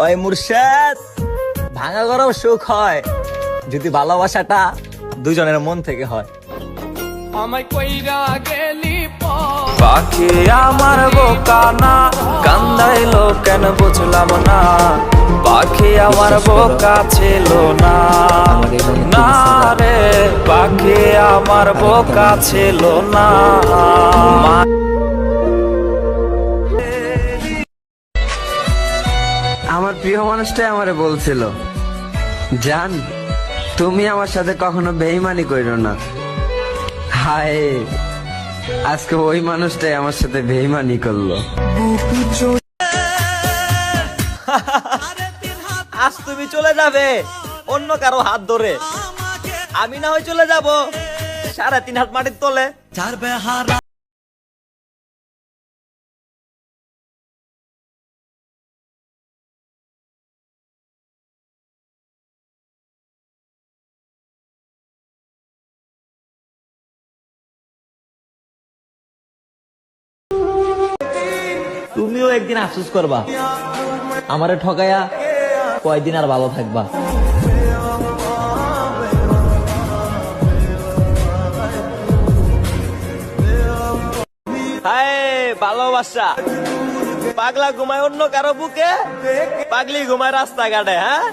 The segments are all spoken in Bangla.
ওই মুর্শেদ ভাঙা গরম সুখ হয় যদি ভালোবাসাটা দুজনের মন থেকে হয়। আমায় কইরা গেলি পাখি আমার বোকা না কান্দাইলো কেন বুঝলাম না। পাখি আমার বোকা ছিল না। না রে পাখি আমার বোকা ছিল না। মানুষটাই আমারে বলছিল জান তুমি আমার সাথে কখনো বেইমানি কইরো না। হায় আজকে ওই মানুষটাই আমার সাথে বেইমানি করল। আজ তুমি চলে যাবে অন্য কারও হাত ধরে। আমি না হয় চলে যাব সাড়ে তিন হাত মাটির তলে। তুমিও একদিন আফসোস করবা। আমারে ঠকায়া কয়দিন আর ভালো থাকবা। ভালোবাসা। পাগলা ঘুমায় অন্য কারও বুকে, পাগলি ঘুমায় রাস্তাঘাটে হ্যাঁ?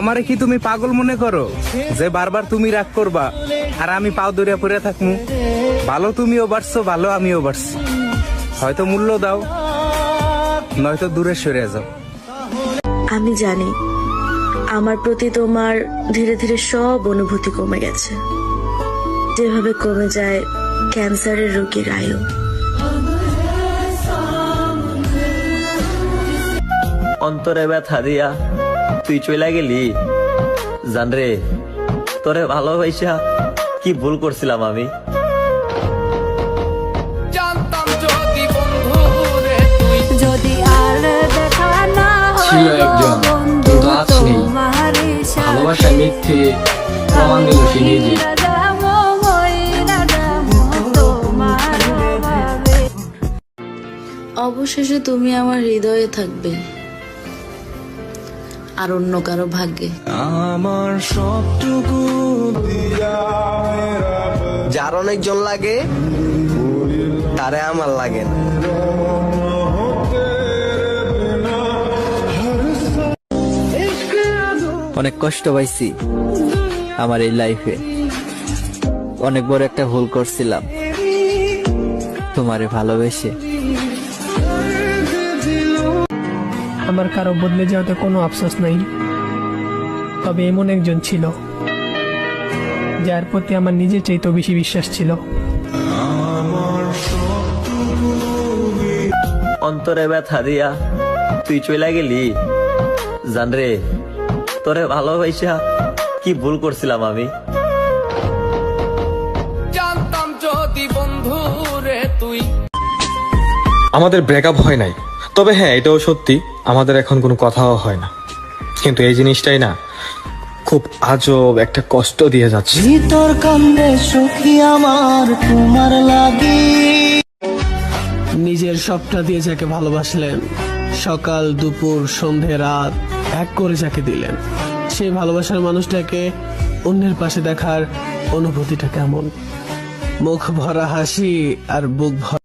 আমারে কি তুমি পাগল মনে করো? যে বারবার তুমি রাগ করবা আর আমি পাও দরিয়া পড়ে থাকমু। ভালো তুমিও বাড়ছো ভালো আমিও বাড়ছি। হয়তো মূল্য দাও নয়তো দূরে সরে যাও। আমি জানি আমার প্রতি তোমার ধীরে ধীরে সব অনুভূতি কমে গেছে। যেভাবে কমে যায় ক্যান্সারের রোগীর আয়ু। অন্তরে ব্যথা দিয়া তুই চলে গেলি? জানরে তোরে ভালোবাসা কি ভুল করছিলাম আমি? জানতাম যদি বন্ধু রে তুই। যদি আর দেখা না ছিল একজন, বন্ধু নেই। ভালোবাসা মিথ্যে প্রমাণ দিল সে নিজে। অবশেষে তুমি আমার হৃদয়ে থাকবে। আর অন্য কারও ভাগ্যে। আমার সবটুকু যার অনেকজন লাগে তারে আমার লাগে না। অনেক কষ্ট পাইছি আমার এই লাইফে অনেক বড় একটা ভুল করছিলাম। তোমারে ভালোবেসে। আমার কারও বদলে যাওয়াতে কোনো আফসোস নাই। তবে এমন একজন ছিল যার প্রতি আমার নিজের চাইতেও বেশি বিশ্বাস ছিল। অন্তরে ব্যথা দিয়া তুই চলে গেলি? জানরে তোরে ভালোবাসা কি ভুল করছিলাম আমি? জানতাম যদি বন্ধু রে তুই আমাদের ব্রেকআপ হয় নাই। তবে হ্যাঁ এটাও সত্যি আমাদের এখন কোনো কথাও হয় না। কিন্তু এই জিনিসটাই না খুব আজব একটা কষ্ট দিয়ে যাচ্ছে। তোর কান্দে সুখী আমার তোমার লাগি। নিজের সবটা দিয়ে যাকে ভালোবাসলেন সকাল দুপুর সন্ধে রাত এক করে যাকে দিলেন। সেই ভালোবাসার মানুষটাকে অন্যের পাশে দেখার অনুভূতিটা কেমন? মুখ ভরা হাসি আর বুক ভরা